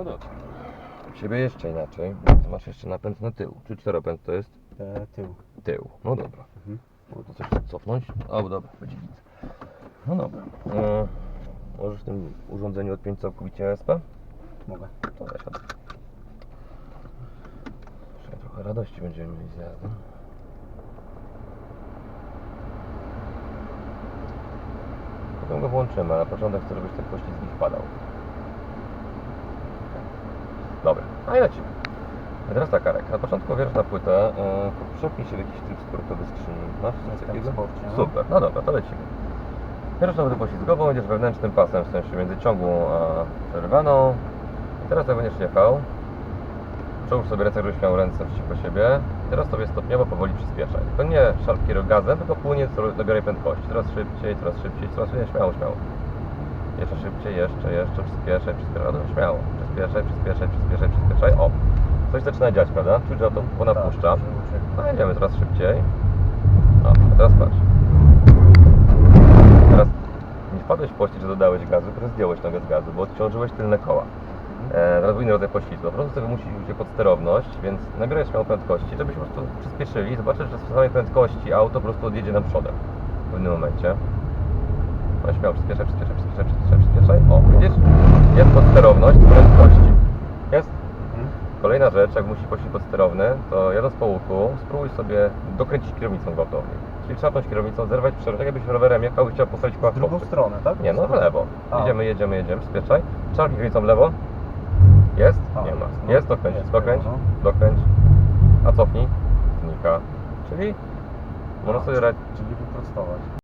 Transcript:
No dobrze. U Ciebie jeszcze inaczej, więc masz jeszcze napęd na tył. Czy czteropęd to jest? E, tył. Tył. No dobra. Mhm. Może to coś cofnąć? O, dobra, będzie git. No dobra. E, możesz w tym urządzeniu odpiąć całkowicie ESP? Mogę. To weź od... Jeszcze trochę radości będziemy mieli z jazdy. Potem go włączymy, ale na początek chcę, żebyś ten poślizg wpadał. Dobra, a i lecimy. Teraz tak, Arek, na początku wierz na płytę, yy, przepnij się w jakiś tryb sportowy skrzyni. Masz coś takiego? no. Super, no dobra, to lecimy. Pierwszą płytę poślizgową będziesz wewnętrznym pasem, w sensie między ciągłą a przerwaną. I teraz jak będziesz jechał, przełóż sobie ręce, żebyś miał ręce przeciwko siebie. Teraz sobie stopniowo powoli przyspieszaj. To nie szarp kierunek gazem, tylko płynie, nabieraj prędkości. Coraz szybciej, coraz szybciej, coraz szybciej, śmiało, śmiało. Jeszcze szybciej, jeszcze, jeszcze, przyspieszaj, przyspieszaj, no śmiało. Przyspieszaj, przyspieszaj, przyspieszaj, przyspieszaj. O, coś zaczyna dziać, prawda? Czuć, że to ponapuszcza. Tak, uciekł. No jedziemy coraz szybciej. No, a teraz patrz. Teraz nie wpadłeś w pościg, że dodałeś gazu, tylko zdjąłeś nogę z gazu, bo odciążyłeś tylne koła. E, podwójny rodzaj poślizgu. Po prostu sobie musi się pod sterowność, więc nabieraj śmiało prędkości, żebyśmy po prostu przyspieszyli zobaczysz, że z samej prędkości auto po prostu odjedzie nam przodem w pewnym momencie. No śmiało, przyspieszaj, przyspieszaj, przyspieszaj, przyspieszaj, przyspieszaj. O, widzisz? Jest podsterowność prędkości. Jest? Mhm. Kolejna rzecz, jak musi pościg podsterowny, to jadąc po łuku, spróbuj sobie dokręcić kierownicą gwałtownie. Czyli trzapnąć kierownicą, zerwać przerwę, tak jakbyś rowerem jechał i chciał postawić w drugą kopcu. stronę, tak? Nie, no w lewo. A. Jedziemy, jedziemy, jedziemy, przyspieszaj. Czarpnij kierownicą w lewo. Jest? A, Nie ma. no. Jest, dokręć, Jest, dokręć, no. dokręć. A cofnij. Znika. Czyli można sobie radzić. Czyli wyprostować.